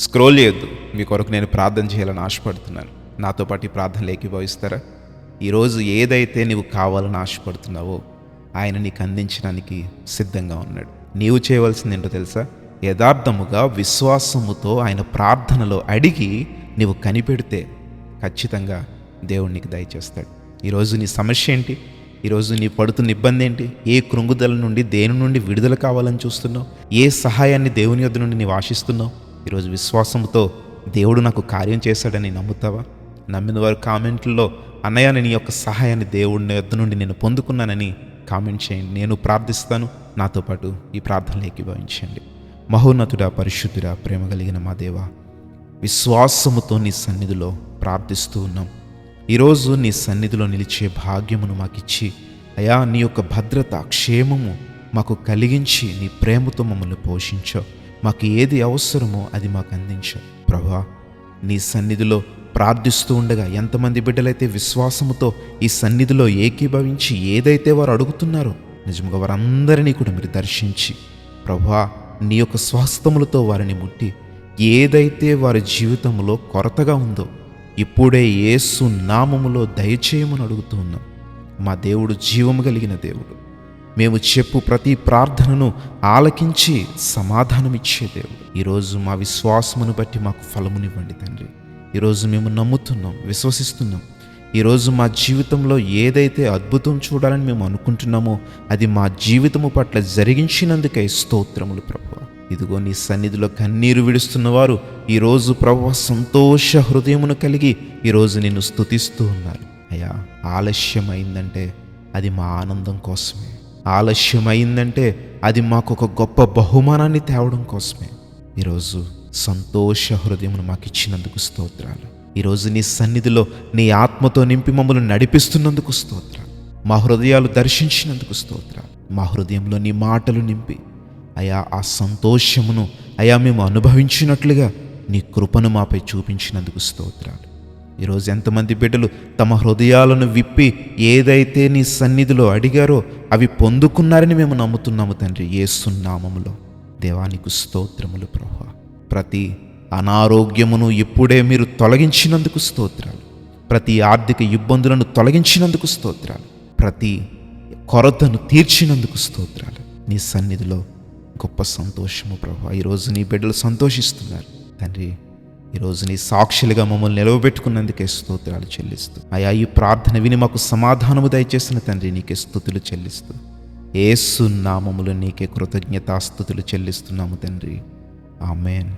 Scroll చేయొద్దు. మీ కొరకు నేను ప్రార్థన చేయాలని ఆశపడుతున్నాను. నాతో పాటు ఈ ప్రార్థనలు ఏకీభవిస్తారా ఈరోజు ఏదైతే నీవు కావాలని ఆశపడుతున్నావో ఆయన నీకు అందించడానికి సిద్ధంగా ఉన్నాడు. నీవు చేయవలసింది ఏంటో తెలుసా? యథార్థముగా విశ్వాసముతో ఆయన ప్రార్థనలో అడిగి నీవు కనిపెడితే ఖచ్చితంగా దేవుడు నీకు దయచేస్తాడు. ఈరోజు నీ సమస్య ఏంటి? ఈరోజు నీ పడుతున్న ఇబ్బంది ఏంటి? ఏ కృంగుదల నుండి దేని నుండి విడుదల కావాలని చూస్తున్నావు? ఏ సహాయాన్ని దేవుని యొద్ద నుండి నీవు ఆశిస్తున్నావు? ఈరోజు విశ్వాసంతో దేవుడు నాకు కార్యం చేశాడని నమ్ముతావా? నమ్మిన వారు కామెంట్లో అన్నయ్య నేను నీ యొక్క సహాయాన్ని దేవుడి వద్ద నుండి నేను పొందుకున్నానని కామెంట్ చేయండి. నేను ప్రార్థిస్తాను. నాతో పాటు ఈ ప్రార్థనలు ఏకీభవించండి మహోన్నతుడా పరిశుద్ధుడా ప్రేమ కలిగిన మా దేవా విశ్వాసముతో నీ సన్నిధిలో ప్రార్థిస్తూ ఉన్నాం. ఈరోజు నీ సన్నిధిలో నిలిచే భాగ్యమును మాకిచ్చి అయా నీ యొక్క భద్రత క్షేమము మాకు కలిగించి నీ ప్రేమతో మమ్మల్ని పోషించావు మాకు ఏది అవసరమో అది మాకు అందించావు ప్రభా నీ సన్నిధిలో ప్రార్థిస్తూ ఉండగా ఎంతమంది బిడ్డలైతే విశ్వాసముతో ఈ సన్నిధిలో ఏకీభవించి ఏదైతే వారు అడుగుతున్నారో నిజంగా వారందరినీ కూడా మీరు దర్శించి ప్రభా నీ యొక్క స్వస్థములతో వారిని ముట్టి ఏదైతే వారి జీవితంలో కొరతగా ఉందో ఇప్పుడే యేసు నామములో దయచేయమని అడుగుతూ ఉన్నాం. మా దేవుడు జీవము కలిగిన దేవుడు. మేము చెప్పు ప్రతి ప్రార్థనను ఆలకించి సమాధానమిచ్చే దేవుడు. ఈరోజు మా విశ్వాసమును బట్టి మాకు ఫలమునివ్వండి తండ్రి. ఈరోజు మేము నమ్ముతున్నాం విశ్వసిస్తున్నాం. ఈరోజు మా జీవితంలో ఏదైతే అద్భుతం చూడాలని మేము అనుకుంటున్నామో అది మా జీవితము పట్ల జరిగించినందుకే స్తోత్రములు ప్రభు ఇదిగో నీ సన్నిధిలో కన్నీరు విడుస్తున్న వారు ఈరోజు ప్రభు సంతోష హృదయమును కలిగి ఈరోజు నిన్ను స్తుతిస్తూ ఉన్నారు. అయ్యా ఆలస్యమైందంటే అది మా ఆనందం కోసమే. ఆలస్యమైందంటే అది మాకు ఒక గొప్ప బహుమానాన్ని తేవడం కోసమే. ఈరోజు సంతోష హృదయమును మాకు ఇచ్చినందుకు స్తోత్రాలు. ఈరోజు నీ సన్నిధిలో నీ ఆత్మతో నింపి మమ్మల్ని నడిపిస్తున్నందుకు స్తోత్రాలు. మా హృదయాలు దర్శించినందుకు స్తోత్రాలు. మా హృదయంలో నీ మాటలు నింపి అయా ఆ సంతోషమును అయా మేము అనుభవించినట్లుగా నీ కృపను మాపై చూపించినందుకు స్తోత్రాలు. ఈరోజు ఎంతమంది బిడ్డలు తమ హృదయాలను విప్పి ఏదైతే నీ సన్నిధిలో అడిగారో అవి పొందుకున్నారని మేము నమ్ముతున్నాము తండ్రి. ఏసున్నామములో దేవానికి స్తోత్రములు ప్రభు ప్రతి అనారోగ్యమును ఇప్పుడే మీరు తొలగించినందుకు స్తోత్రాలు. ప్రతి ఆర్థిక ఇబ్బందులను తొలగించినందుకు స్తోత్రాలు. ప్రతి కొరతను తీర్చినందుకు స్తోత్రాలు. నీ సన్నిధిలో గొప్ప సంతోషము ప్రభు ఈరోజు నీ బిడ్డలు సంతోషిస్తున్నారు. తండ్రి ఈరోజు నీ సాక్షులుగా మమ్మల్ని నిలవబెట్టుకున్నందుకే స్తోత్రాలు చెల్లిస్తూ. అయా ఈ ప్రార్థన విని మాకు సమాధానము దయచేసిన తండ్రి నీకే స్థుతులు చెల్లిస్తూ. ఏసు నామములు నీకే కృతజ్ఞతాస్థుతులు చెల్లిస్తున్నాము తండ్రి. ఆమెన్.